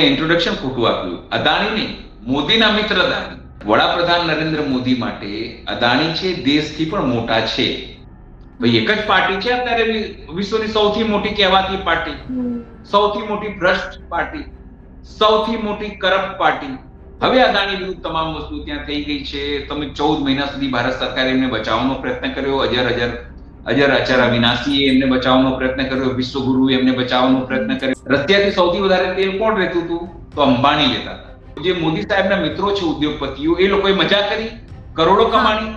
Introduction ખોટું આપ્યું. અદાણી નહીં મોદીના મિત્ર અદાણી વડાપ્રધાન નરેન્દ્ર મોદી માટે અદાણી છે દેશથી પણ મોટા છે. ભાઈ એક જ પાર્ટી છે અત્યારે વિશ્વની સૌથી મોટી કહેવાતી પાર્ટી. સૌથી મોટી ભ્રષ્ટ પાર્ટી. સૌથી મોટી કરપ્ટ પાર્ટી. હવે અદાણી વિરુદ્ધ તમામ વસ્તુ ત્યાં થઈ ગઈ છે. તમે ચૌદ મહિના સુધી ભારત સરકારે એમને બચાવવાનો પ્રયત્ન કર્યો. હજાર અજર અજર અચર અવિનાશીએ એમને બચાવવાનો પ્રયત્ન કર્યો વિશ્વગુરુ એમને બચાવવાનો પ્રયત્ન કર્યો. રશિયાથી સૌથી વધારે તેલ કોણ રહેતું હતું? તો અંબાણી લેતા હતા. જે મોદી સાહેબના મિત્રો છે ઉદ્યોગપતિઓ એ લોકોએ મજા કરી. કરોડો કમાણી.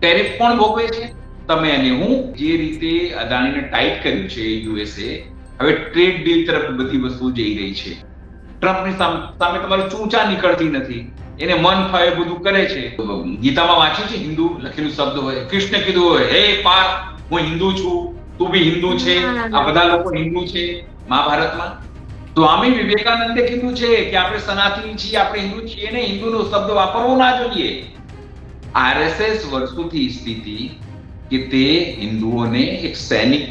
ટેરિફ કોણ ભોગવે છે? તમે અને હું જે રીતે અદાણીને ટાઈટ કર્યું છે યુએસએ હવે ટ્રેડ ડીલ તરફ બધી વસ્તુ જઈ રહી છે. ટ્રમ્પની સામે તમારી ચૂંચા નીકળતી નથી. એને મન ફાવે બધું કરે છે. ગીતામાં વાંચ્યું છે હિન્દુ લખેલું શબ્દ હોય. કૃષ્ણ કીધું હોય હે પાર્થ હું હિન્દુ છું તું બી હિન્દુ છે. આ બધા લોકો હિન્દુ છે મહાભારતમાં. સ્વામી વિવેકાનંદે કીધું છે કે આપણે સનાતની છીએ આપણે હિન્દુ છીએ ને હિન્દુનો શબ્દ વાપરવો ના જોઈએ. આરએસએસ વર્ષોથી સ્થિતિ કે તે હિન્દુઓને એક સૈનિક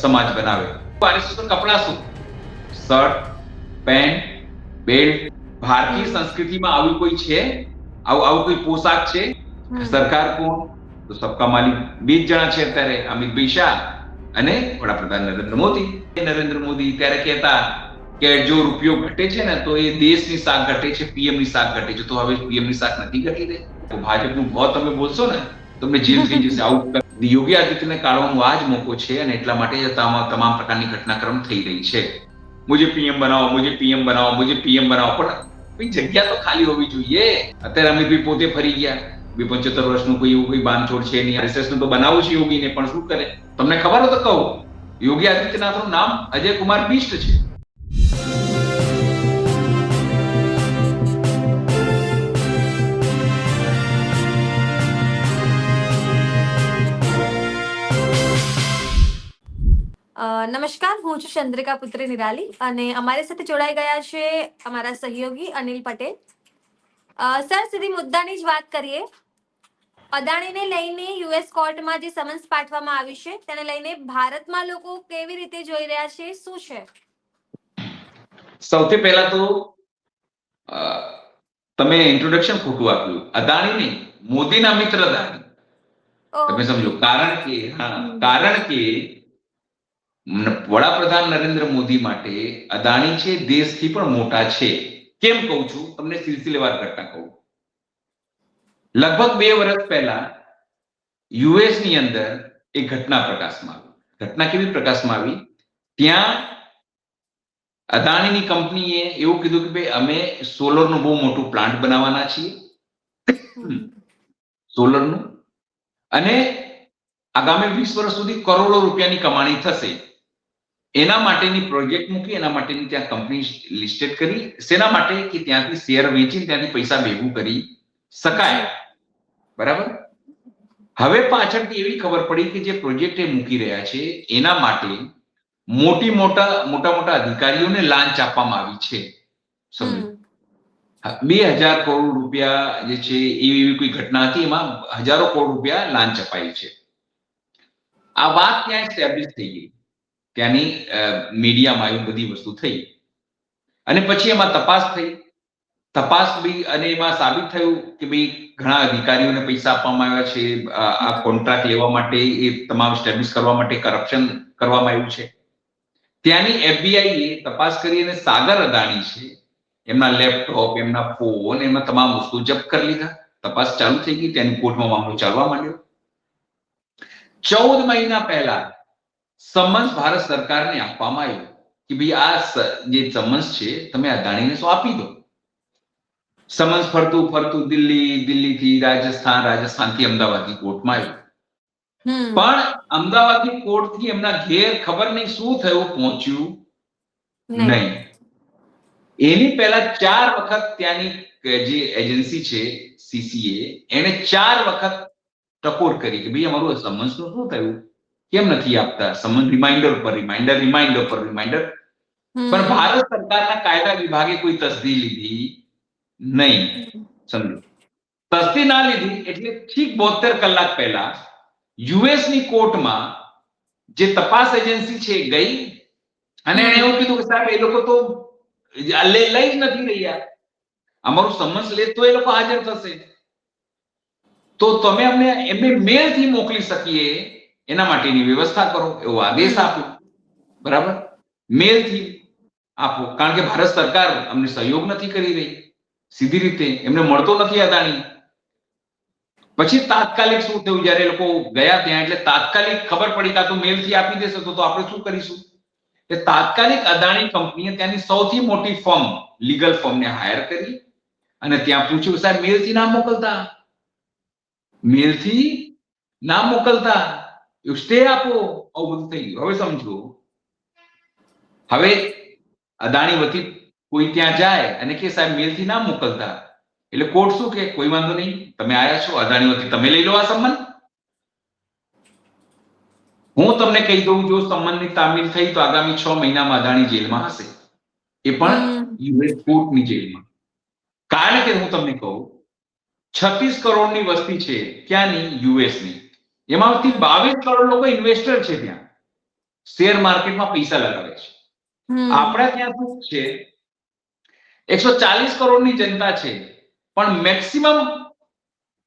સમાજ બનાવે. આરએસએસ કપડા શું શર્ટ પેન્ટ બેલ્ટ ભારતીય સંસ્કૃતિમાં આવું કોઈ છે? આવું આવું કોઈ પોશાક છે? સરકાર કોણ? તો સબકા માલિક બે જ જણા છે અત્યારે અમિતભાઈ શાહ અને વડાપ્રધાન નરેન્દ્ર મોદી. નરેન્દ્ર મોદી ત્યારે કહેતા કે જો રૂપિયો ઘટે છે ને તો એ દેશની શાક ઘટે છે પીએમની શાક ઘટે છે. તો હવે પીએમની શાક નથી ઘટી રહી. તો ભાજપનું ભાવ તમે બોલશો ને તમને જેલ થઈ જશે. આવું યોગી આદિત્યને કાઢવાનો આ જ મોકો છે અને એટલા માટે તમામ પ્રકારની ઘટનાક્રમ થઈ રહી છે. મુજે પીએમ બનાવો, મુજે પીએમ બનાવો, મુજે પીએમ બનાવો. પણ જગ્યા તો ખાલી હોવી જોઈએ. અત્યારે અમિતભાઈ પોતે ફરી ગયા. બે પંચોતેર વર્ષનું કોઈ એવું કોઈ બાંધછોડ છે નહીં. આરએસએસનું તો બનાવું છે યોગીને, પણ શું કરે? તમને ખબર હોય તો કહું. યોગી આદિત્યનાથનું નામ અજય કુમાર બિસ્ટ છે. નમસ્કાર હું છું ચંદ્રિકા પુત્રી નિરાલી અને અમારી સાથે જોડાઈ ગયા છે અમારા સહયોગી અનિલ પટેલ. સર સીધી મુદ્દાની જ વાત કરીએ. અદાણીને લઈને યુએસ કોર્ટમાં જે સમન્સ પાઠવવામાં આવી છે તેને લઈને ભારતમાં લોકો કેવી રીતે જોઈ રહ્યા છે શું છે? સૌથી પહેલા તો તમે ઇન્ટ્રોડક્શન ખોટું આપ્યું. અદાણી નહીં મોદીના મિત્ર અદાણી તમે સમજો. કારણ કે હા કારણ કે વડાપ્રધાન નરેન્દ્ર મોદી માટે અદાણી છે, દેશથી પણ મોટા છે. કેમ કહું છું? તમને સિલસિલેવાર ઘટના કહું. લગભગ બે વર્ષ પહેલા યુએસની અંદર એક ઘટના પ્રકાશમાં આવી. ઘટના કેવી પ્રકાશમાં આવી? ત્યાં અદાણીની કંપનીએ એવું કીધું કે ભાઈ, અમે સોલરનું બહુ મોટું પ્લાન્ટ બનાવવાના છીએ. સોલરનું. અને આગામી વીસ વર્ષ સુધી કરોડો રૂપિયાની કમાણી થશે. એના માટેની પ્રોજેક્ટ મૂકી એના માટેની ત્યાં કંપની લિસ્ટેડ કરી શેના માટે? કે ત્યાંથી શેર વેચીને ત્યાંથી પૈસા ભેગું કરી શકાય. બરાબર? હવે પાછળથી એવી ખબર પડી કે જે પ્રોજેક્ટ એ મૂકી રહ્યા છે એના માટે મોટી મોટા મોટા મોટા અધિકારીઓને લાંચ આપવામાં આવી છે. સમજો? બે હજાર કરોડ રૂપિયા જે છે એવી એવી કોઈ ઘટના હતી એમાં હજારો કરોડ રૂપિયા લાંચ અપાઈ છે. આ વાત ત્યાં એસ્ટેબ્લિશ થઈ ગઈ. ત્યાંની મીડિયામાં આવી બધી વસ્તુ થઈ. અને પછી એમાં તપાસ થઈ. તપાસ બી અને એમાં સાબિત થયું કે ભાઈ ઘણા અધિકારીઓને પૈસા આપવામાં આવ્યા છે. આ કોન્ટ્રાક્ટ લેવા માટે એ તમામ સ્ટેબ્લિશ કરવા માટે કરપ્શન કરવામાં આવ્યું છે. ત્યાંની એફબીઆઈ એ તપાસ કરી અને સાગર અદાણી છે, એમના લેપટોપ, એમના ફોન એમના તમામ વસ્તુ જપ્ત કરી લીધા. તપાસ ચાલુ થઈ ગઈ તેની કોર્ટમાં મામલો ચાલવા માંડ્યો. ચૌદ મહિના પહેલા સમન્સ ભારત સરકારને આપવામાં આવ્યું કે ભાઈ આ જે સમન્સ છે તમે અદાણીને શું આપી દો સમન્સ ફરતું ફરતું દિલ્હી દિલ્હીથી રાજસ્થાન રાજસ્થાનથી અમદાવાદની કોર્ટમાં આવ્યું. પણ અમદાવાદની કોર્ટથી એમના ઘેર ખબર નહીં શું થયું પહોંચ્યું નહીં. નહીં એની પહેલા ચાર વખત ત્યાંની જે એજન્સી છે સીસીએ એને ચાર વખત ટકોર કરી કે ભાઈ અમારું સમન્સનું શું થયું કેમ નથી આપતા? સમન્સ રિમાઇન્ડર પર રિમાઇન્ડર રિમાઇન્ડર પર રિમાઇન્ડર હમ. પણ ભારત સરકારના કાયદા વિભાગે કોઈ તસદી લીધી નહીં સમજો. તસદી ના લીધી એટલે ઠીક બોતેર કલાક પહેલા યુએસની કોર્ટમાં જે તપાસ એજન્સી છે એ ગઈ અને એણે એવું કીધું કે સાહેબ એ લોકો તો આ લે લઈ જ નથી રહ્યા. અમારું સમન્સ લે તો એ લોકો હાજર થશે. તો તમે અમને એમને મેલથી મોકલી શકીએ એના માટેની વ્યવસ્થા કરો, એવો આદેશ આપ્યો બરાબર? મેલથી આપો. કારણ કે ભારત સરકાર અમને સહયોગ નથી કરી રહી. સીધી રીતે એમને મળતો નથી અદાણી. પછી તાત્કાલિક શું થયું? જ્યારે લોકો ગયા ત્યાં એટલે તાત્કાલિક ખબર પડી કાં તો મેલથી આપી દેશે, તો આપણે શું કરીશું? એ તાત્કાલિક અદાણી કંપનીએ ત્યાંની સૌથી મોટી ફર્મ, લીગલ ફર્મને હાયર કરી અને ત્યાં પૂછ્યું, સાહેબ, મેલથી ના મોકલતા? મેલથી ના નામ મોકલતા સ્ટે આપો આવું બધું થઈ ગયું. હવે સમજો હવે અદાણી વતી કોઈ ત્યાં જાય અને કે સાહેબ મેલથી ના મોકલતા એટલે કોર્ટ શું કે કોઈ વાંધો નહીં તમે આયા છો અદાણી વતી તમે લઈ લો આ સંબંધ. હું તમને કહી દઉં જો સંબંધની તામીલ થઈ તો આગામી છ મહિનામાં અદાણી જેલમાં હશે. એ પણ. યુએસ કોર્ટની જેલમાં. કારણ કે હું તમને કહું છત્રીસ કરોડની વસ્તી છે ક્યાંની? યુએસની. એમાંથી બાવીસ કરોડ લોકો ઇન્વેસ્ટર છે ત્યાં. શેર માર્કેટમાં પૈસા લગાવે છે. આપણા ત્યાં શું છે. એકસો ચાલીસ કરોડની જનતા છે. પણ મેક્સિમમ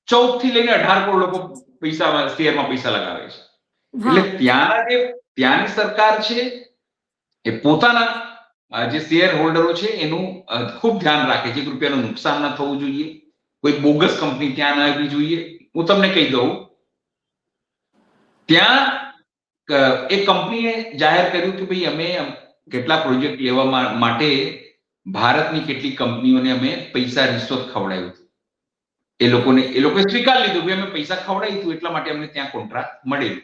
ચૌદથી લઈને અઢાર કરોડ લોકો પૈસા શેરમાં પૈસા લગાવે છે. એટલે ત્યાંના જે ત્યાંની સરકાર છે એ પોતાના જે શેર હોલ્ડરો છે એનું ખૂબ ધ્યાન રાખે છે એક રૂપિયાનું નુકસાન ન થવું જોઈએ. કોઈ બોગસ કંપની ત્યાં ન આવવી જોઈએ. હું તમને કહી દઉં ત્યાં એ કંપનીએ જાહેર કર્યું કે ભાઈ અમે કેટલા પ્રોજેક્ટ લેવા માટે ભારતની કેટલી કંપનીઓને અમે પૈસા રિશ્વત ખવડાવ્યું. એ લોકોને, એ લોકોએ સ્વીકાર લીધું કે અમે પૈસા ખવડાવ્યું હતું, એટલા માટે અમને ત્યાં કોન્ટ્રાક્ટ મળેલું.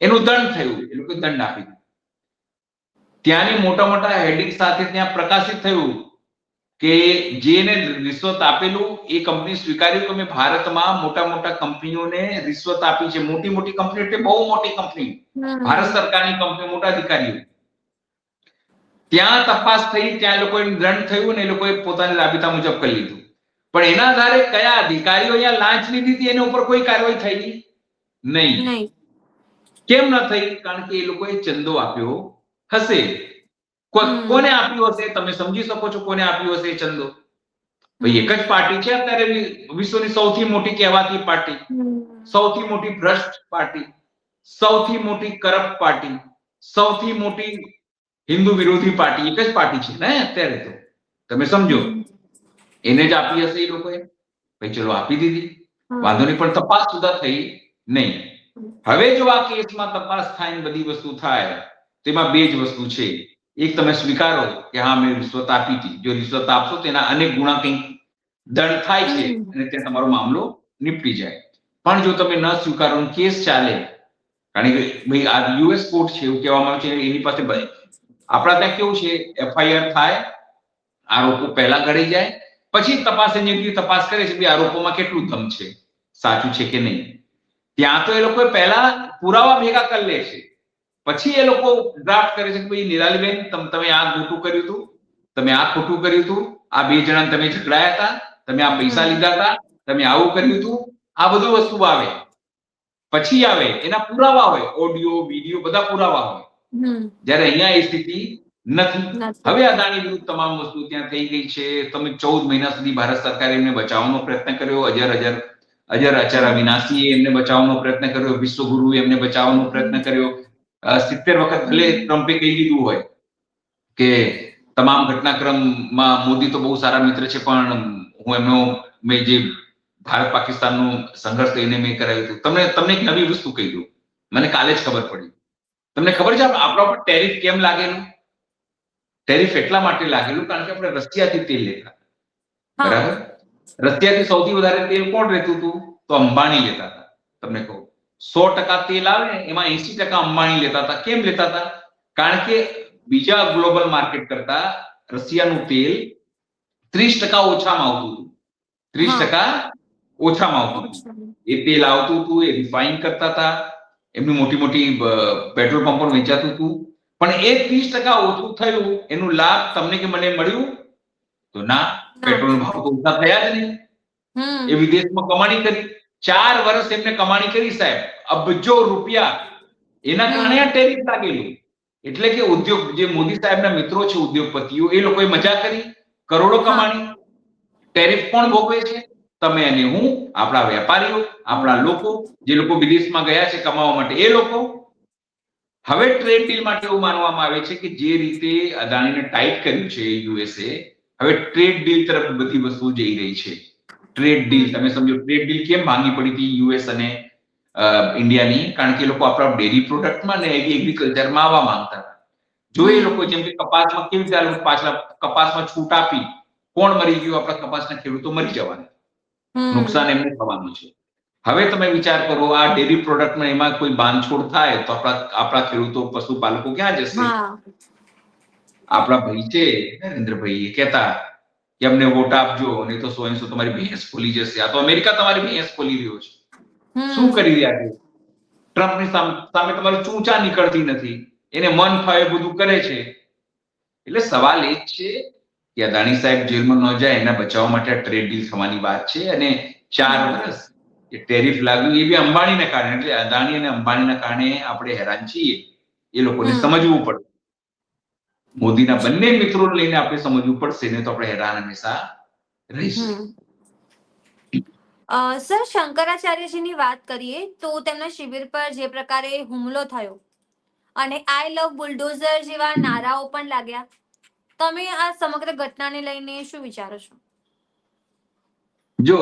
એનું દંડ થયું, એ લોકોએ દંડ આપી દીધું. ત્યાંની મોટા મોટા હેડિંગ સાથે ત્યાં પ્રકાશિત થયું. કે જેને રિશ્વત આપેલું એ કંપની સ્વીકાર્યું કે મેં ભારતમાં મોટા મોટા કંપનીઓને રિશ્વત આપી છે. મોટી મોટી કંપની એટલે બહુ મોટી કંપની. ભારત સરકારની કંપની મોટા અધિકારીઓ. ત્યાં તપાસ થઈ ત્યાં લોકોએ દંડ થયું ને એ લોકોએ પોતાની રાબેતા મુજબ કરી લીધું. પણ એના આધારે કયા અધિકારીઓ અહીંયા લાંચ લીધી હતી એના ઉપર કોઈ કાર્યવાહી થઈ નહીં. નહીં. કેમ ન થઈ? કારણ કે એ લોકોએ ચંદો આપ્યો હશે. કોને આપ્યું હશે? તમે સમજી શકો છો કોને આપ્યું હશે ચંદો? ભાઈ એક જ પાર્ટી છે અત્યારે વિશ્વની સૌથી મોટી કહેવાતી પાર્ટી. સૌથી મોટી ભ્રષ્ટ પાર્ટી. સૌથી મોટી કરપ્ટ પાર્ટી. સૌથી મોટી હિન્દુ વિરોધી પાર્ટી. એક જ પાર્ટી છે ને અત્યારે તો. તમે સમજો. એને જ આપી હશે એ લોકોએ. ભાઈ ચલો આપી દીધી. વાંધો નહીં પણ તપાસ સુધા થઈ નહીં. હવે જો આ કેસમાં તપાસ થાય બધી વસ્તુ થાય તેમાં બે જ વસ્તુ છે. એક તમે સ્વીકારો કે હા મેં રિશ્વત આપી હતી. જો રિશ્વત આપશો તેના અનેક ગુણા કંઈક દંડ થાય છે અને ત્યાં તમારો મામલો નીપટી જાય. પણ જો તમે ન સ્વીકારો કેસ ચાલે કારણ કે ભાઈ આ યુએસ કોર્ટ છે એવું કહેવામાં આવે છે એની પાસે આપણા ત્યાં કેવું છે એફઆઈઆર થાય આરોપો પહેલા ઘડી જાય પછી તપાસ એની તપાસ કરે છે કે આરોપોમાં કેટલું દમ છે? સાચું છે કે નહીં? ત્યાં તો એ લોકો પહેલા પુરાવા ભેગા કરી લે છે. પછી એ લોકો ડ્રાફ્ટ કરે છે કે ભાઈ નિરાલીબેન તમે આ ખોટું કર્યું હતું તમે આ ખોટું કર્યું હતું આ બે જણા તમે ઝઘડાયા હતા તમે આ પૈસા લીધા હતા તમે આવું કર્યું હતું આ બધું વસ્તુ આવે. પછી આવે એના પુરાવા હોય ઓડિયો વીડિયો બધા પુરાવા હોય. જયારે અહીંયા એ સ્થિતિ નથી. હવે અદાણી વિરુદ્ધ તમામ વસ્તુ ત્યાં થઈ ગઈ છે. તમે ચૌદ મહિના સુધી ભારત સરકારે એમને બચાવવાનો પ્રયત્ન કર્યો. અજર અજર અજર અચર અવિનાશી એમને બચાવવાનો પ્રયત્ન કર્યો. વિશ્વગુરુએ એમને બચાવવાનો પ્રયત્ન કર્યો. સિત્તેર વખત ભલે ટ્રમ્પે કહી દીધું હોય કે તમામ ઘટનાક્રમમાં મોદી તો બહુ સારા મિત્ર છે પણ હું એમનો મેં જે ભારત પાકિસ્તાનનો સંઘર્ષ એને મેં કરાવ્યું હતું. તમને તમને એક નવી વસ્તુ કહી દઉં. મને કાલે જ ખબર પડી. તમને ખબર છે આપણા પર ટેરિફ કેમ લાગેલું? ટેરિફ એટલા માટે લાગેલું કારણ કે આપણે રશિયાથી તેલ લેતા. બરાબર? રશિયાથી સૌથી વધારે તેલ કોણ રહેતું હતું? તો અંબાણી લેતા હતા. તમને કહું. સો ટકા તેલ આવે એમાં એસી ટકા અંબાણી લેતા હતા. કેમ લેતા હતા? કારણ કે બીજા ગ્લોબલ માર્કેટ કરતા રશિયાનું તેલ ત્રીસ ટકા ઓછામાં આવતું હતું. ત્રીસ ટકા ઓછામાં આવતું હતું. એ તેલ આવતું હતું એ રિફાઇન કરતા હતા. એમની મોટી મોટી પેટ્રોલ પંપ પણ વેચાતું હતું. પણ એ ત્રીસ ટકા ઓછું થયું એનું લાભ તમને કે મને મળ્યું? તો ના પેટ્રોલ ભાવ તો ઓછા થયા જ નહીં. એ વિદેશમાં કમાણી કરી. ચાર વર્ષ એમને કમાણી કરી સાહેબ. અબજો રૂપિયા. એના કારણે આ ટેરિફ લાગેલું. એટલે કે ઉદ્યોગ જે મોદી સાહેબના મિત્રો છે ઉદ્યોગપતિઓ એ લોકોએ મજા કરી. કરોડો કમાણી. ટેરિફ કોણ ભોગવે છે? તમે અને હું આપણા વેપારીઓ આપણા લોકો જે લોકો વિદેશમાં ગયા છે કમાવા માટે. એ લોકો. હવે ટ્રેડ ડીલ માટે એવું માનવામાં આવે છે કે જે રીતે અદાણીને ટાઈટ કર્યું છે યુએસએ હવે ટ્રેડ ડીલ તરફ બધી વસ્તુ જઈ રહી છે. Trade deal. તમે સમજો ટ્રેડ ડીલ કેમ ભાંગી પડી હતી યુએસ અને ઇન્ડિયાની? કારણ કે એ લોકો આપણા ડેરી પ્રોડક્ટમાં ને એગ્રીકલ્ચરમાં આવવા માંગતા હતા. જો એ લોકો જેમ કે કપાસમાં કેવી રીતે પાછલા કપાસમાં છૂટ આપી કોણ મરી ગયું? આપણા કપાસના ખેડૂતો મરી જવાના. નુકસાન એમને થવાનું છે. હવે તમે વિચાર કરો આ ડેરી પ્રોડક્ટમાં એમાં કોઈ બાંધછોડ થાય તો આપણા આપણા ખેડૂતો પશુપાલકો ક્યાં જશે? આપણા ભાઈ છે નરેન્દ્રભાઈ એ કહેતા કે અમને વોટ આપજો નહીં તો સો સો તમારી ભેંસ ખોલી જશે? આ તો અમેરિકા તમારી ભેંસ ખોલી રહ્યો છે. શું કરી રહ્યા છે? ટ્રમ્પની સામે તમારી ચૂંચા નીકળતી નથી. એને મન ફાવે બધું કરે છે. એટલે સવાલ એ જ છે કે અદાણી સાહેબ જેલમાં ન જાય એના બચાવવા માટે આ ટ્રેડ ડીલ થવાની વાત છે અને ચાર વર્ષ એ ટેરિફ લાગ્યું એ બી અંબાણીને કારણે. એટલે અદાણી અને અંબાણીના કારણે આપણે હેરાન છીએ. એ લોકોને સમજવું પડે. મોદીના બંને મિત્રો લઈને આપણે સમજવું પડશે ને તો આપણે હેરાન હંમેશા રહીશું. સર શંકરાચાર્યજીની વાત કરીએ તો તેમના શિબિર પર જે પ્રકારે હુમલો થયો અને આઈ લવ બુલડોઝર જેવા નારાઓ પણ લાગ્યા. તમે આ સમગ્ર ઘટનાને લઈને શું વિચારો છો? જો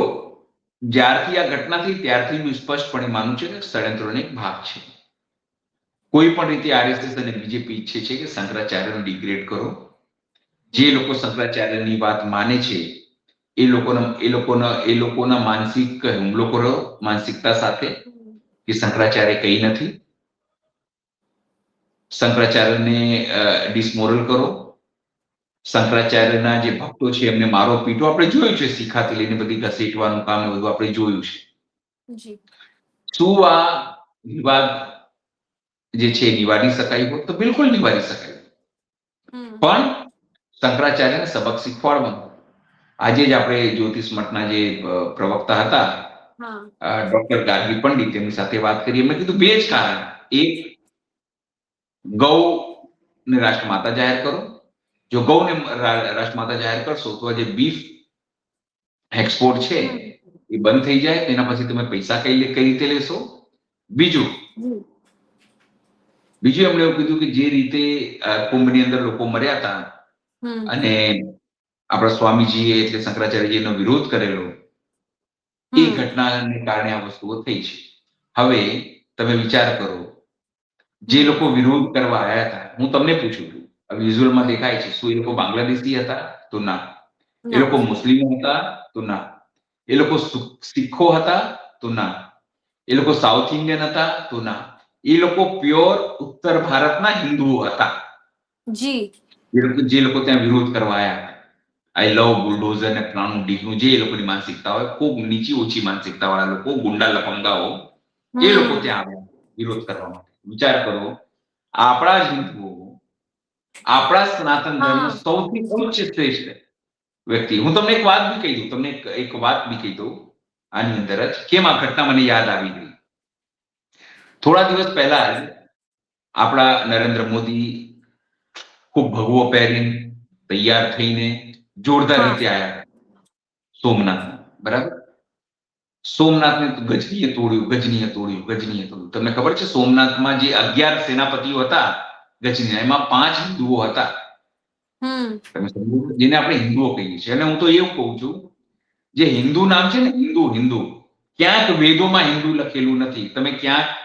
જ્યારથી આ ઘટના થઈ ત્યારથી હું સ્પષ્ટપણે માનું છું કે ષડયંત્રનો એક ભાગ છે. કોઈ પણ રીતે આરએસએસ અને બીજેપી ઈચ્છે છે કે શંકરાચાર્યને ડિગ્રેડ કરો. જે લોકો શંકરાચાર્યની વાત માને છે એ લોકોના એ લોકોના એ લોકોના માનસિક હુમલો કરો માનસિકતા સાથે કે શંકરાચાર્ય કઈ નથી. શંકરાચાર્યને ડિસમોરલ કરો. શંકરાચાર્યના જે ભક્તો છે એમને મારો પીટો આપણે જોયું છે શીખાથી લઈને બધી ઘસેટવાનું કામ બધું આપણે જોયું છે. શું આ વિવાદ જે છે એ નિવારી શકાય હોત તો બિલકુલ નિવારી શકાય. હમ. પણ શંકરાચાર્યને સબક શીખવાડવાનું. આજે જ આપણે જ્યોતિષ મઠના જે અ, પ્રવક્તા હતા હા. ડોક્ટર ગાર્ગી પંડિત એમની સાથે વાત કરી એમણે કીધું બે જ કારણ. એક ગૌ ને રાષ્ટ્રમાતા જાહેર કરો. જો ગૌને રા- રાષ્ટ્રમાતા જાહેર કરશો તો આ જે બીફ એક્સપોર્ટ છે એ બંધ થઈ જાય તેના પછી તમે પૈસા કઈ લે- કઈ રીતે લેશો? બીજું જી. બીજું એમણે એવું કીધું કે જે રીતે કુંભ કુંભની અંદર લોકો મર્યા હતા અને આપણા સ્વામીજી એટલે શંકરાચાર્યજીનો વિરોધ કરેલો એ ઘટનાને કારણે આ વસ્તુઓ થઈ છે. હવે તમે વિચાર કરો જે લોકો વિરોધ કરવા આવ્યા હતા હું તમને પૂછું છું વિઝ્યુઅલમાં દેખાય છે શું એ લોકો બાંગ્લાદેશી હતા? તો ના. એ લોકો મુસ્લિમ હતા? તો ના. એ લોકો શીખો હતા? તો ના. એ લોકો સાઉથ ઇન્ડિયન હતા? તો ના. એ લોકો પ્યોર ઉત્તર ભારતના હિન્દુઓ હતા. જી. જે લોકો ત્યાં વિરોધ કરવા આવ્યા આઈ લવ બુલડોઝર ને ફલાણું ઢીકણું જે એ લોકોની માનસિકતા હોય ખૂબ નીચી ઓછી માનસિકતા વાળા લોકો ગુંડા લપંગાઓ એ લોકો ત્યાં આવ્યા વિરોધ કરવા માટે. વિચાર કરો આપણા જ હિન્દુઓ આપણા સનાતન ધર્મ સૌથી ઉચ્ચ શ્રેષ્ઠ વ્યક્તિ. હું તમને એક વાત બી કહી દઉં તમને એક- એક વાત બી કહી દઉં. આની અંદર જ કેમ આ ઘટના મને યાદ આવી ગઈ? થોડા દિવસ પહેલા જ આપણા નરેન્દ્ર મોદી ખૂબ ભગવો પહેરીને તૈયાર થઈને જોરદાર રીતે આવ્યા સોમનાથ. બરાબર? સોમનાથને ગજનીએ તોડ્યું ગજનીએ તોડ્યું ગજનીએ તોડ્યું. તમને ખબર છે સોમનાથમાં જે અગિયાર સેનાપતિઓ હતા ગજની એમાં પાંચ હિન્દુઓ હતા? જેને આપણે હિન્દુઓ કહીએ છીએ. અને હું તો એવું કહું છું જે હિન્દુ નામ છે ને હિન્દુ હિન્દુ ક્યાંક વેદોમાં હિન્દુ લખેલું નથી. તમે ક્યાંક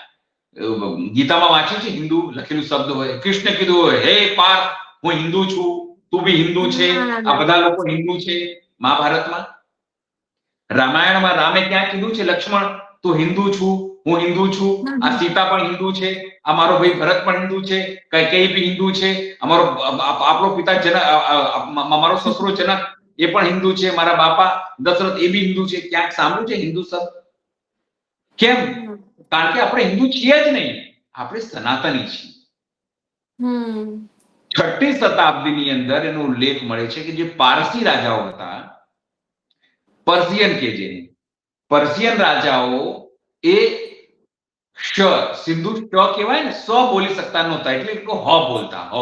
ગીતામાં વાંચ્યું છે હિન્દુ? લખેલું શબ્દ હોય. કૃષ્ણ કીધું હોય હે પાર્થ હું હિન્દુ છું તું બી હિન્દુ છે. આ બધા લોકો હિન્દુ છે મહાભારતમાં. રામાયણમાં રામે ક્યાં કીધું છે લક્ષ્મણ તું હિન્દુ છું હું હિન્દુ છું. આ સીતા પણ હિન્દુ છે આ મારો ભાઈ ભરત પણ હિન્દુ છે કઈ બી હિન્દુ છે અમારો આપણો પિતા જનક મારો સસરો જનક એ પણ હિન્દુ છે મારા બાપા દશરથ એ બી હિન્દુ છે. ક્યાંક સાંભળ્યું છે હિન્દુ શબ્દ? કેમ? કારણ કે આપણે હિન્દુ છીએ જ નહીં. આપણે સનાતની છીએ. છઠ્ઠી શતાબ્દીની અંદર એનો ઉલ્લેખ મળે છે કે જે પારસી રાજાઓ હતા પર્શિયન કે જે પર્શિયન રાજાઓ એ શ સિંધુ શ કહેવાય ને સ બોલી શકતા નહોતા એટલે લોકો હ બોલતા હ.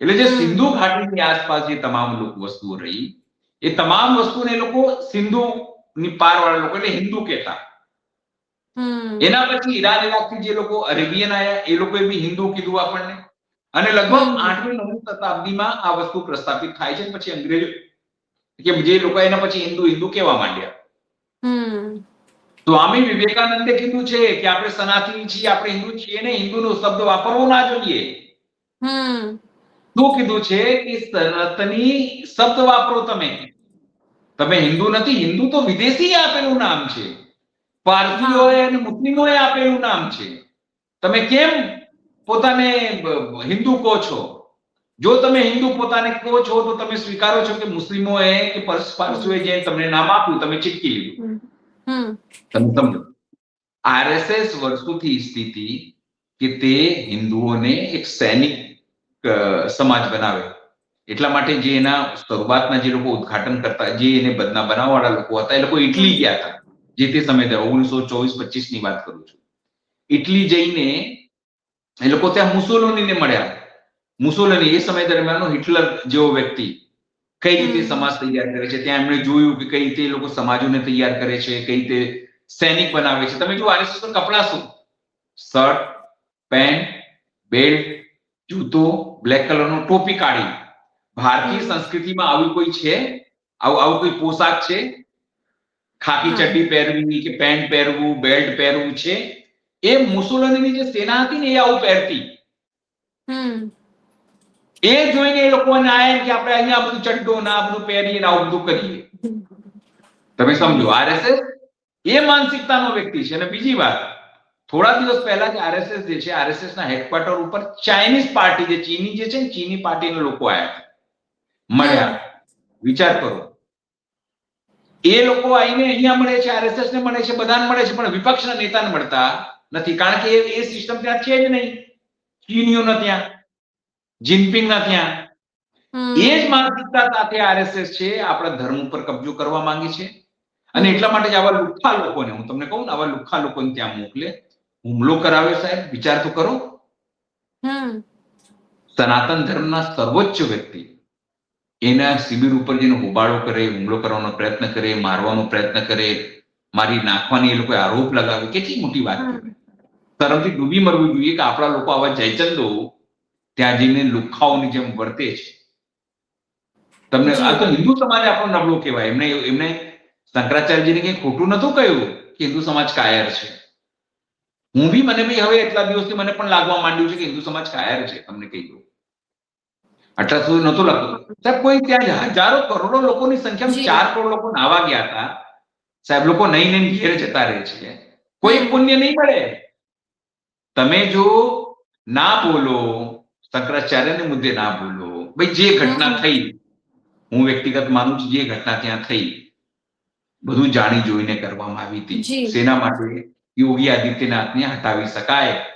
એટલે જે. સિંધુ ઘાટીની આસપાસ જે તમામ લોકો વસ્તુઓ રહી એ તમામ વસ્તુને એ લોકો સિંધુ ની પાર વાળા લોકો એટલે હિન્દુ કહેતા. એના પછી ઈરાન ઇરાકથી જે લોકો અરેબિયન આયા એ લોકોએ બી હિન્દુ કીધું આપણને. અને લગભગ. આઠમી નવમી શતાબ્દીમાં આ વસ્તુ પ્રસ્થાપિત થાય છે પછી અંગ્રેજો કે જે લોકો એના પછી હિન્દુ હિન્દુ કહેવા માંડ્યા. સ્વામી વિવેકાનંદે કીધું છે કે આપણે સનાતની છીએ આપણે હિન્દુ છીએ ને હિન્દુનો શબ્દ વાપરવો ના જોઈએ. શું કીધું છે કે સનાતની શબ્દ વાપરો તમે. તમે હિન્દુ નથી હિન્દુ તો વિદેશી આપેલું નામ છે. પારસીઓએ અને મુસ્લિમોએ આપેલું નામ છે. તમે કેમ પોતાને હિન્દુ કહો છો? જો તમે હિન્દુ પોતાને કહો છો તો તમે સ્વીકારો છો કે મુસ્લિમોએ કે પારસ- પારસીઓએ જે તમને નામ આપ્યું તમે ચીટકી લીધું. હમ. તમે સમજો. આરએસએસ વર્ષોથી સ્થિતિ કે તે હિન્દુઓને એક સૈનિક સમાજ બનાવે. એટલા માટે જે એના શરૂઆતના જે લોકો ઉદ્ઘાટન કરતા જે એને બદના બનાવવાળા લોકો હતા એ લોકો ઇટલી ગયા હતા. જે તે સમય ઓગણીસો ચોવીસ પચીસની વાત કરું છું. ઇટલી જઈને એ લોકો ત્યાં મુસોલોનીને મળ્યા. મુસોલોની એ સમય દરમિયાન હિટલર જેવો વ્યક્તિ કઈ રીતે સમાજ તૈયાર કરે છે? ત્યાં એમણે જોયું કે કઈ રીતે એ લોકો સમાજોને તૈયાર કરે છે કઈ રીતે સૈનિક બનાવે છે. તમે જો આરએસએસ ના કપડા શું? શર્ટ પેન્ટ બેલ્ટ જૂતો બ્લેક કલરનો ટોપી કાઢી ભારતીય સંસ્કૃતિમાં આવું કોઈ છે? આવું આવું કોઈ પોશાક છે? ખાકી. ચડ્ડી પહેરવી કે પેન્ટ પહેરવું બેલ્ટ પહેરવું છે એ મુસોલનીની જે સેના હતી ને એ આવું પહેરતી. એ જોઈને એ લોકો આયા કે આપણે અહીંયા બધું ચડ્ડો ના બધું પહેરીએ ને આવું બધું કરીએ. તમે સમજો આરએસએસ એ માનસિકતાનો વ્યક્તિ છે. અને બીજી વાત થોડા દિવસ પહેલા જ આરએસએસ જે છે આરએસએસ ના હેડક્વાર્ટર ઉપર ચાઇનીઝ પાર્ટી જે ચીની જે છે ચીની પાર્ટીના લોકો આવ્યા મળ્યા. વિચાર કરો. એ લોકો આવીને અહીંયા મળે છે આરએસએસ ને મળે છે બધાને મળે છે પણ વિપક્ષના નેતાને મળતા નથી. કારણ કે એ- સિસ્ટમ ત્યાં છે જ નહીં. ચીનીઓના ત્યાં જિનપિંગના ત્યાં. હમ. એ જ માનસિકતા સાથે આરએસએસ છે આપણા ધર્મ ઉપર કબજો કરવા માંગે છે. અને એટલા માટે જ આવા લુખ્ખા લોકોને હું તમને કહું ને આવા લુખ્ખા લોકોને ત્યાં મોકલે. હુમલો કરાવે સાહેબ વિચાર તો કરો. સનાતન ધર્મના સર્વોચ્ચ વ્યક્તિ એના શિબિર ઉપર જેનો હોબાળો કરે હુમલો કરવાનો પ્રયત્ન કરે મારવાનો પ્રયત્ન કરે મારી નાખવાની એ લોકોએ આરોપ લગાવે કેટલી મોટી વાત શરમથી ડૂબી મરવું જોઈએ કે આપણા લોકો આવા જયચંદો ત્યાં જઈને લુખાઓની જેમ વર્તે છે. તમને. આ તો હિન્દુ સમાજ આપણો નબળો કહેવાય. એમને એમને શંકરાચાર્યજીને કઈ ખોટું નતું કહ્યું કે હિન્દુ સમાજ કાયર છે. હું બી મને બી હવે એટલા દિવસથી મને પણ લાગવા માંડ્યું છે કે હિન્દુ સમાજ કાયર છે તમને કહી દઉં. સુધી નતું લાગતું સાહેબ કોઈ ત્યાં હજારો કરોડો લોકોની સંખ્યામાં ચાર કરોડ લોકો નાવા ગયા હતા. સાહેબ લોકો નહીં નહીં ઘેર જતા રહે છે. કોઈ પુણ્ય નહીં મળે. તમે જો ના બોલો શંકરાચાર્યને મુદ્દે ના બોલો ભાઈ જે ઘટના થઈ હું વ્યક્તિગત માનું છું જે ઘટના ત્યાં થઈ બધું જાણી જોઈને કરવામાં આવી હતી. સેના માટે યોગી આદિત્યનાથને હટાવી શકાય.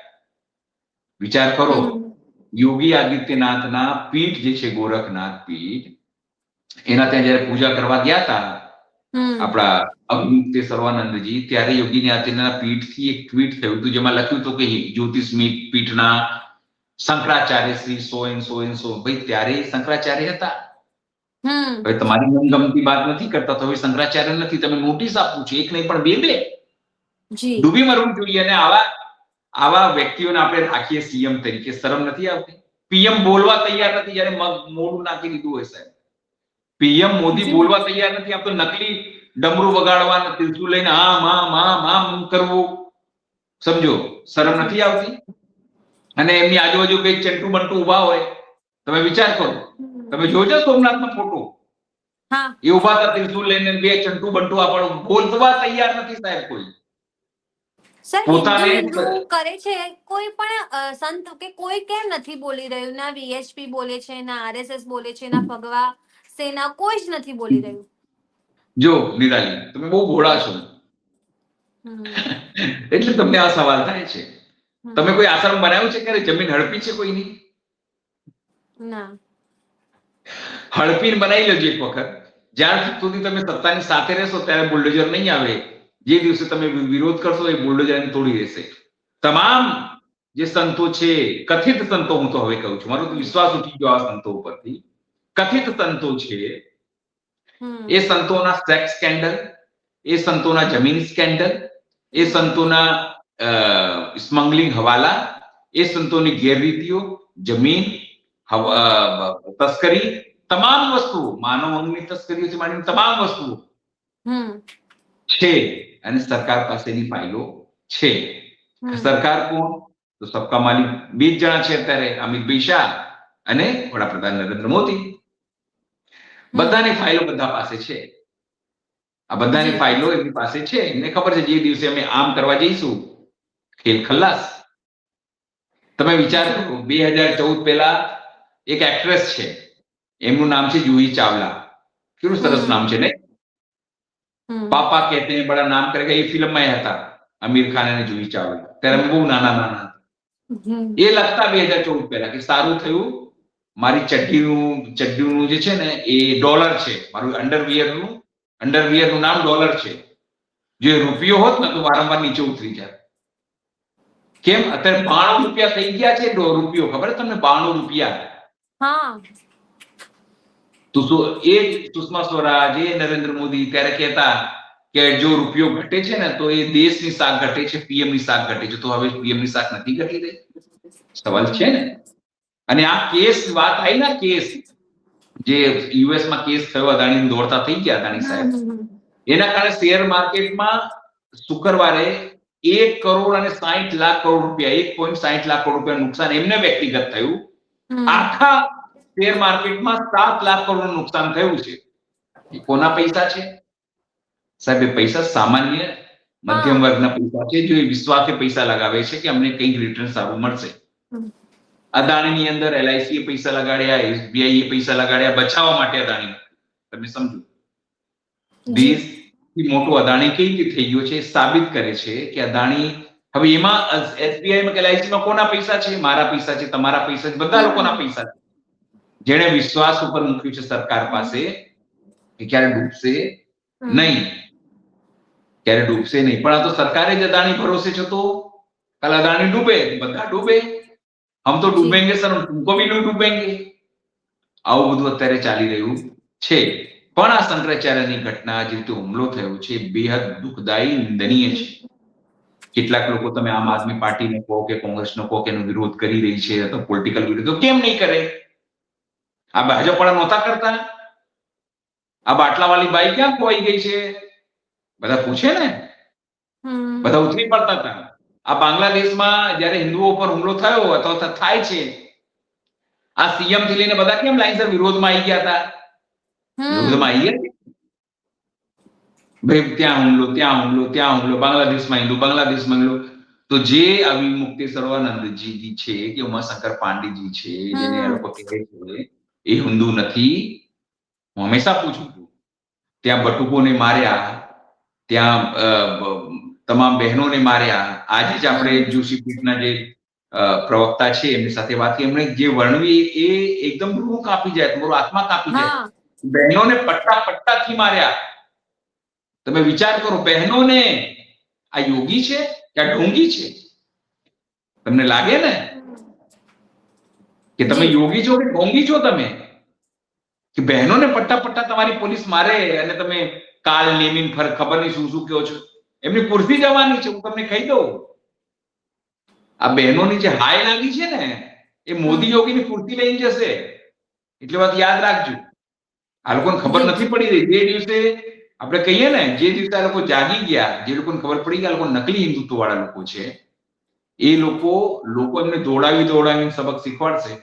વિચાર કરો. યોગી આદિત્યનાથના પીઠ જે છે ગોરખનાથ પીઠ એના ત્યાં જયારે પૂજા કરવા ગયા હતા આપણા અવનિત્ય સર્વાનંદજી ત્યારે યોગી આદિત્યનાથ પીઠથી એક ટ્વીટ થયું હતું જેમાં લખ્યું હતું કે જ્યોતિષમી પીઠના Shankaracharya Shri so and so and so. ભાઈ ત્યારે શંકરાચાર્ય હતા. હવે તમારી મનગમતી વાત નથી કરતા તો હવે શંકરાચાર્ય નથી. તમે નોટિસ આપવું છે એક નહીં પણ બે બે. ડૂબી મરવું જોઈએ અને આવા આવા વ્યક્તિઓને આપણે રાખીએ સીએમ તરીકે. શરમ નથી આવતી? પીએમ બોલવા તૈયાર નથી જ્યારે મગ મોડું નાખી દીધું હોય સાહેબ. પીએમ મોદી બોલવા તૈયાર નથી. આમ તો નકલી ડમરું વગાડવા ત્રિશુલ લઈને આમ આમ આમ આમ કરવું. સમજો? શરમ નથી આવતી? અને એમની આજુબાજુ કઈ ચંટુ બંટુ ઊભા હોય. તમે વિચાર કરો. તમે જોજો સોમનાથનો ફોટો. હા. એ ઊભા હતા ત્રિશુલ લઈને બે ચંટુ બંટુ આપણ બોલવા તૈયાર નથી સાહેબ કોઈ. સર કરે છે કોઈ પણ સંત કે કોઈ કેમ નથી બોલી રહ્યું? ના વીએચપી બોલે છે ના આરએસએસ બોલે છે ના ભગવા સેના કોઈ જ નથી બોલી રહ્યું. જો નિરાલી તમે બહુ ભોળા છો. એટલે તમને આ સવાલ થાય છે. તમે કોઈ આશ્રમ બનાવ્યું છે ક્યારે? જમીન હડપી છે કોઈની? ના. હડપીને બનાવી લેજો એક વખત. જ્યાં સુધી તમે સત્તાની સાથે રહેશો ત્યારે બુલડોઝર નહીં આવે. જે દિવસે તમે વિરોધ કરશો એ બુલડોઝર તોડી દેશે. તમામ જે સંતો છે કથિત સંતો હું તો હવે કહું છું. મારો વિશ્વાસ ઉઠી ગયો આ સંતો ઉપરથી. કથિત સંતો છે એ સંતોના સેક્સ સ્કેન્ડલ એ સંતોના જમીન સ્કેન્ડલ એ સંતોના સ્મગલિંગ હવાલા એ સંતોની ગેરરીતિઓ જમીન હવ- તસ્કરી તમામ વસ્તુઓ માનવ અંગની તસ્કરીઓથી માંડીને તમામ વસ્તુઓ છે. અને સરકાર પાસેની ફાઇલો છે. સરકાર કોણ? તો સબકા માલિક બે જ જણા છે અત્યારે અમિતભાઈ શાહ અને વડાપ્રધાન નરેન્દ્ર મોદી. બધાની ફાઇલો બધા પાસે છે. આ બધાની ફાઇલો એમની પાસે છે. એમને ખબર છે જે દિવસે અમે આમ કરવા જઈશું ખેલ ખલ્લાસ. તમે વિચાર કરો બે હજાર ચૌદ પહેલા એક એક્ટ્રેસ છે. એમનું નામ છે જુહી ચાવલા. કેટલું સરસ નામ છે ને? હમ. પાપા કહેતે હૈ બડા નામ કરેગા એ ફિલ્મમાં એ હતા અમીર ખાન અને જુહી ચાવલા ત્યારે અમે બહુ નાના નાના હતા એ લગતા બે હજાર ચૌદ પહેલા કે સારું થયું મારી ચડ્ડીનું ચડ્ડીનું જે છે ને એ ડોલર છે મારું અંડરવિયરનું અંડરવિયરનું નામ ડોલર છે જો એ રૂપિયો હોત ને તો વારંવાર નીચે ઉતરી જાય કેમ અત્યારે બાણું રૂપિયા થઈ ગયા છે રૂપિયો ખબર છે તમને બાણું રૂપિયા હા તો એ જ સુષ્મા સ્વરાજ એ નરેન્દ્ર મોદી ત્યારે કહેતા કે જો રૂપિયો ઘટે છે ને તો એ દેશની શાક ઘટે છે પીએમની શાક ઘટે છે. તો હવે પીએમની શાક નથી ઘટી રહી. સવાલ છે ને? અને આ કેસ વાત આવી ના કેસ જે યુએસમાં કેસ થયો અદાણી દોડતા થઈ ગયા અદાણી સાહેબ. એના કારણે શેર માર્કેટમાં શુક્રવારે એક કરોડ અને સાહીઠ લાખ કરોડ રૂપિયા એક પોઈન્ટ સાહીઠ લાખ કરોડ રૂપિયા નુકસાન એમને વ્યક્તિગત થયું. આખા શેર માર્કેટમાં સાત લાખ કરોડનું નુકસાન થયું છે. એ કોના પૈસા છે? સાહેબ એ પૈસા સામાન્ય મધ્યમ વર્ગના પૈસા છે જો એ વિશ્વાસે પૈસા લગાવે છે કે અમને કંઈક રિટર્ન સારું મળશે. અદાણીની અંદર એલઆઈસી એ પૈસા લગાડ્યા એસબીઆઈ એ પૈસા લગાડ્યા બચાવવા માટે અદાણી. તમે સમજો. દેશ મોટો અદાણી કઈ રીતે થઈ ગયો છે સાબિત કરે છે કે અદાણી હવે એમાં એસબીઆઈ માં કે એલઆઈસી માં કોના પૈસા છે? મારા પૈસા છે તમારા પૈસા છે બધા લોકોના પૈસા છે. જેણે વિશ્વાસ ઉપર મૂક્યું છે સરકાર પાસે કે ક્યારે ડૂબશે. નહીં. ક્યારે ડૂબશે નહીં. પણ આ તો સરકારે જ અદાણી ભરોસે છે તો કાલ અદાણી ડૂબે બધા ડૂબે. હમ તો ડૂબેંગે સર તુમકો ભી નહીં ડૂબેંગે. આવું બધું અત્યારે ચાલી રહ્યું છે. પણ આ શંકરાચાર્યની ઘટના જે રીતે હુમલો થયો છે બેહદ દુઃખદાયી નિંદનીય છે. કેટલાક લોકો તમે આમ આદમી પાર્ટીને કહો કે કોંગ્રેસનો કહો કે એનો વિરોધ કરી રહી છે તો પોલિટિકલ વિરોધ કેમ નહીં કરે? આ ભાજપ વાળા નહોતા કરતા? આ બાટલાવાળી બાઈ ક્યાં ખોવાઈ ગઈ છે? બધા પૂછે ને? બધા ઉતરી પડતા હતા. આ બાંગ્લાદેશમાં જયારે હિન્દુઓ પર હુમલો થયો અથવા થાય છે. આ સીએમથી લઈને બધા કેમ લાઈનસર વિરોધમાં આવી ગયા હતા? વિરોધમાં આવી ગયા? ભાઈ ત્યાં હુમલો ત્યાં હુમલો ત્યાં હુમલો. બાંગ્લાદેશમાં હિન્દુ બાંગ્લાદેશમાં હિન્દુ. તો જે આવી મુક્તિ સર્વાનંદજી છે કે ઉમાશંકર પાંડેજી છે જેને લોકો કહે છે એ હિન્દુ નથી. હું હંમેશા પૂછું છું ત્યાં બટુકોને માર્યા ત્યાં તમામ બહેનોને માર્યા. આજે જ આપણે જોશી પીઠના જે પ્રવક્તા છે એમની સાથે વાત કરી. એમણે જે વર્ણવી એ એકદમ રૂહ કાપી જાય તમારું આત્મા કાપી જાય. બહેનોને પટ્ટા પટ્ટાથી માર્યા. તમે વિચાર કરો બહેનોને આ યોગી છે કે આ ઢોંગી છે? તમને લાગે ને? કે તમે યોગી છો કે ઢોંગી છો તમે? કે બહેનોને પટ્ટા પટ્ટા તમારી પોલીસ મારે અને તમે કાલ નેમીન ફર ખબર નહીં શું શું કહો છો? એમની કુર્સી જવાની છે હું તમને કહી દઉં. આ બહેનોની જે હાય લાગી છે ને એ મોદી યોગીની કુર્સી લઈને જશે. એટલે વાત યાદ રાખજો. આ લોકોને ખબર નથી પડી રહી. જે દિવસે આપણે કહીએ ને જે દિવસે આ લોકો જાગી ગયા જે લોકોને ખબર પડી ગયા આ લોકો નકલી હિન્દુત્વ વાળા લોકો છે એ લોકો લોકો એમને દોડાવી દોડાવીને સબક શીખવાડશે.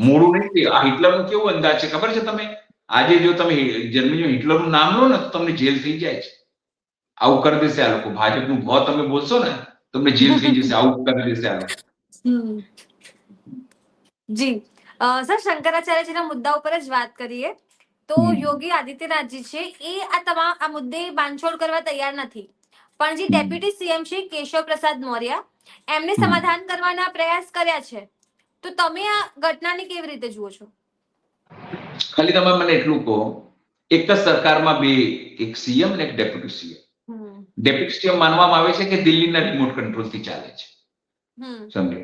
મોડું નહીં. આ હિટલરનું કેવું અંદાજ છે? ખબર છે તમે આજે જો તમે જર્મનીનું હિટલરનું નામ લો ને તો તમને જેલ થઈ જાય છે. આવું કરી દેશે આ લોકો. ભાજપનું ભાવ તમે બોલશો ને તમને જેલ થઈ જશે. આવું કરી દેશે આ લોકો. જી. સર શંકરાચાર્યજીના મુદ્દા ઉપર જ વાત કરીએ. તો યોગી આદિત્યનાથજી છે એ આ તમામ આ મુદ્દે બાંધછોડ કરવા તૈયાર નથી. પણ જે. ડેપ્યુટી સીએમ છે કેશવ પ્રસાદ મૌર્ય એમને સમાધાન કરવાના પ્રયાસ કર્યા છે. તો તમે આ ઘટનાને કેવી રીતે જુઓ છો? ખાલી તમે મને એટલું કહો એક જ સરકારમાં બે એક સીએમ અને એક ડેપ્યુટી સીએમ. ડેપ્યુટી સીએમ માનવામાં આવે છે કે દિલ્હીના રિમોટ કંટ્રોલથી ચાલે છે. સમજો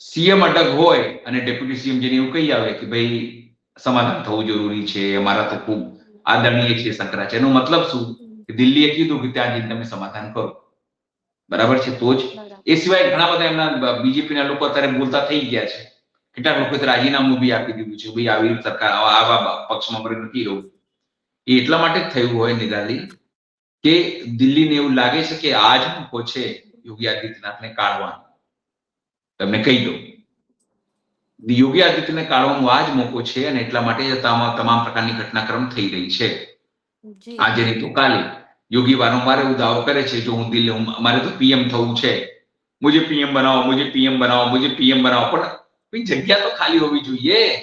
સીએમ અટક હોય અને ડેપ્યુટી સીએમ જેને એવું કહી આવે કે ભાઈ સમાધાન થવું જરૂરી છે અમારા તો ખૂબ આદરણીય છે સંકરા છે. એનો મતલબ શું? કે દિલ્હીએ કીધું કે ત્યાં જઈને તમે સમાધાન કરો. બરાબર છે? તો જ. એ સિવાય ઘણા બધા એમના બીજેપી ના લોકો અત્યારે બોલતા થઈ ગયા છે. કેટલાક લોકો તો રાજીનામું બી આપી દીધું છે ભાઈ આવી સરકાર આવા પક્ષમાં મારે નથી રહું એ એટલા માટે જ થયું હોય નિરાલી કે દિલ્હીને એવું લાગે છે કે આ જ મોકો છે યોગી આદિત્યનાથને કાઢવાનો. તમને કહી દઉં. યોગી આદિત્યને કાઢવાનો આ જ મોકો છે અને એટલા માટે જ તમામ પ્રકારની ઘટનાક્રમ થઈ રહી છે. આજે નહીં તો કાલે. યોગી વારંવાર એવું દાવો કરે છે જો હું દિલ્હી મારે તો પીએમ થવું છે. મુજે પીએમ બનાવો મુજે પીએમ બનાવો મુજે પીએમ બનાવો. પણ જગ્યા તો ખાલી હોવી જોઈએ.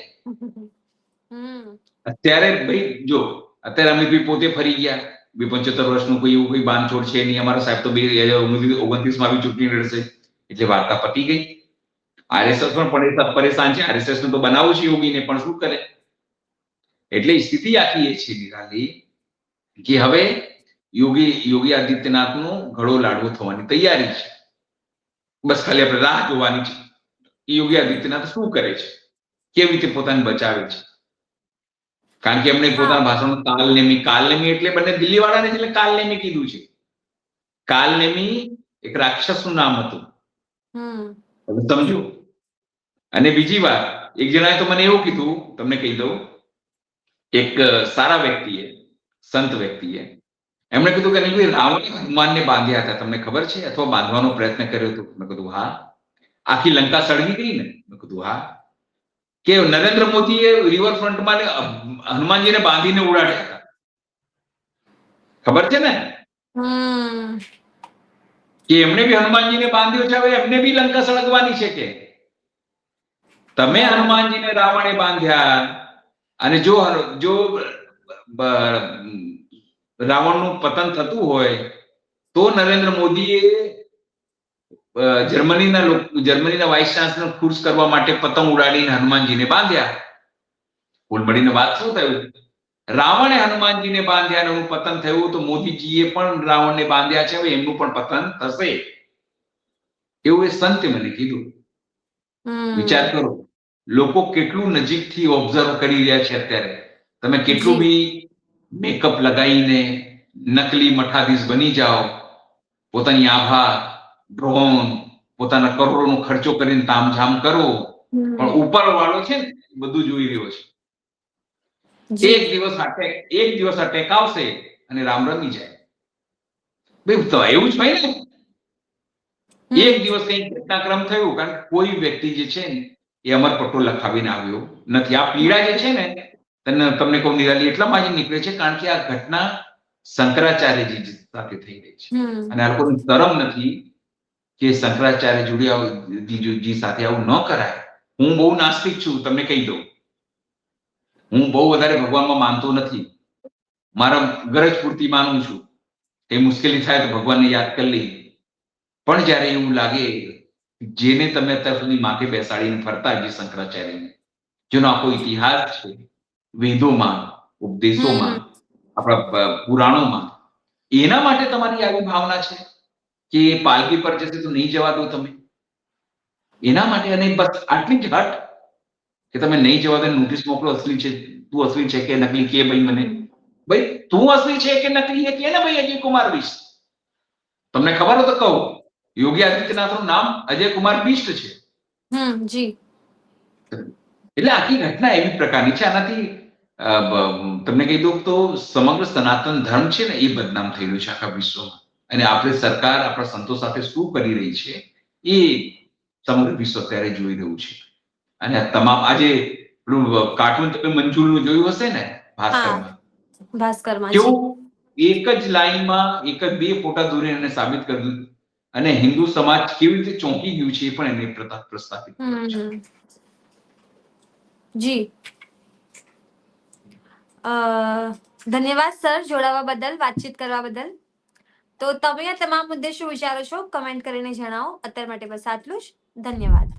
અત્યારે ભાઈ જો અત્યારે અમિતભાઈ પોતે ફરી ગયા. બે પંચોતેર વર્ષનું કોઈ એવું કોઈ બાંધછોડ છે નહીં. અમારા સાહેબ તો બે ઓગણત્રીસમાં બી ચૂંટણી લડશે. એટલે વાર્તા પતી ગઈ. આરએસએસ પણ પરેશાન- છે. આરએસએસનું તો બનાવવું છે યોગીને પણ શું કરે? એટલે સ્થિતિ આખી એ છે નિરાલી કે હવે યોગી યોગી આદિત્યનાથનું ઘડો લાડવો થવાની તૈયારી છે. બસ ખાલી આપણે રાહ જોવાની છે. યોગી આદિત્યનાથ શું કરે છે? કેવી રીતે પોતાને બચાવે છે? કારણ કે એમણે પોતાના ભાષણમાં કાલનેમી કાલનેમી એટલે બંને દિલ્હી વાળાને એટલે કાલનેમી કીધું છે. કાલનેમી એક રાક્ષસનું નામ હતું. હમ. સમજો. અને બીજી વાત એક જણાએ તો મને એવું કીધું તમને કહી દઉં. એક સારા વ્યક્તિએ સંત વ્યક્તિએ એમણે કીધું કે રાવણે હનુમાનને બાંધ્યા હતા. તમને ખબર છે? અથવા બાંધવાનો પ્રયત્ન કર્યો હતો. મેં કીધું હા. આખી લંકા સળગી ગઈ ને? મેં કીધું હા. કે નરેન્દ્ર મોદીએ રિવરફ્રન્ટમાં હનુમાનજીને બાંધીને ઉડાડ્યા હતા. ખબર છે ને? કે એમને બી હનુમાનજીને બાંધ્યો છે હવે એમને બી લંકા સળગવાની છે કે? તમે હનુમાનજીને રાવણે બાંધ્યા અને જો જો રાવણનું પતન થતું હોય તો નરેન્દ્ર મોદીએ જર્મનીના લોકો જર્મનીના વાઇસ ચાન્સલર ખુશ કરવા માટે પતંગ ઉડાડીને હનુમાનજીને બાંધ્યા. કુલ મળીને વાત શું થયું? રાવણે હનુમાનજીને બાંધ્યા અને પતન થયું તો મોદીજીએ પણ રાવણને બાંધ્યા છે હવે એમનું પણ પતન થશે. એવું એ સંતે મને કીધું. વિચાર કરો લોકો કેટલું નજીકથી ઓબ્ઝર્વ કરી રહ્યા છે અત્યારે. તમે કેટલું. બી મેકઅપ લગાવીને નકલી મઠાધીશ બની જાઓ. પોતાની આભા ડ્રોન પોતાના કરોડોનો ખર્ચો કરીને તામઝામ કરવો પણ ઉપર વાળો છે ને બધું જોઈ રહ્યો છે. એક દિવસ આ એક દિવસ આ ટેક આવશે અને રામ રમી જાય. ભાઈ તો એવું જ હોય ને. એક દિવસ કઈ ઘટનાક્રમ થયું કારણ કે કોઈ વ્યક્તિ જે છે ને એ અમર પટ્ટો લખાવીને આવ્યો નથી. આ પીડા જે છે ને તને તમને કહું નિરાલી એટલા જ નીકળે છે કારણ કે આ ઘટના શંકરાચાર્યજી સાથે થઈ રહી છે. અને આ લોકોને શરમ નથી કે શંકરાચાર્ય જોડે આવું- જી જી સાથે આવું ન કરાય. હું બહુ નાસ્તિક છું તમને કહી દઉં. હું બહુ વધારે ભગવાનમાં માનતો નથી. મારા ગરજ પૂરતી માનું છું. એ મુશ્કેલી થાય તો ભગવાનને યાદ કરી લઈએ. પણ જ્યારે એવું લાગે જેને તમે અત્યાર સુધી માથે બેસાડીને ફરતા જે શંકરાચાર્યને જેનો આખો ઇતિહાસ છે વેદોમાં ઉપદેશોમાં આપણા પુરાણોમાં એના માટે તમારી આવી ભાવના છે? કે પાલકી પર જશે તો નહીં જવા દો તમે? એના માટે અને બસ આટલી જ હટ કે તમે નહીં જવા દો નોટિસ મોકલો અસલી છે તું અસલી છે કે નકલી કે ભાઈ મને? ભાઈ તું અસલી છે કે નકલી છે કે ને ભાઈ અજય કુમાર બિસ્ટ તમને ખબર હોય તો કહું યોગી આદિત્યનાથનું નામ અજય કુમાર બિસ્ટ છે. જી. એટલે આખી ઘટના એવી પ્રકારની છે આનાથી તમને કહી દઉં તો સમગ્ર સનાતન ધર્મ છે ને એ બદનામ થઈ રહ્યું છે આખા વિશ્વમાં. અને આપણે સરકાર આપણા સંતો સાથે શું કરી રહી છે એ સમગ્ર વિશ્વ અત્યારે જોઈ રહ્યું છે. અને આ તમામ આજે કાર્ટૂન તમે મંજુરનું જોયું હશે ને? ભાસ્કરમાં. ભાસ્કરમાં કેવું? એક જ લાઈનમાં એક જ બે ફોટા દોરી એને સાબિત કરી દીધું અને હિન્દુ સમાજ કેવી રીતે ચોંકી ગયું છે એ પણ એને પ્રસ્થાપિત કર્યું છે. જી. ધન્યવાદ સર જોડાવા બદલ વાતચીત કરવા બદલ. તો તમે આ તમામ મુદ્દે શું વિચારો છો? કમેન્ટ કરીને જણાવો. અત્યાર માટે બસ આટલું જ. ધન્યવાદ.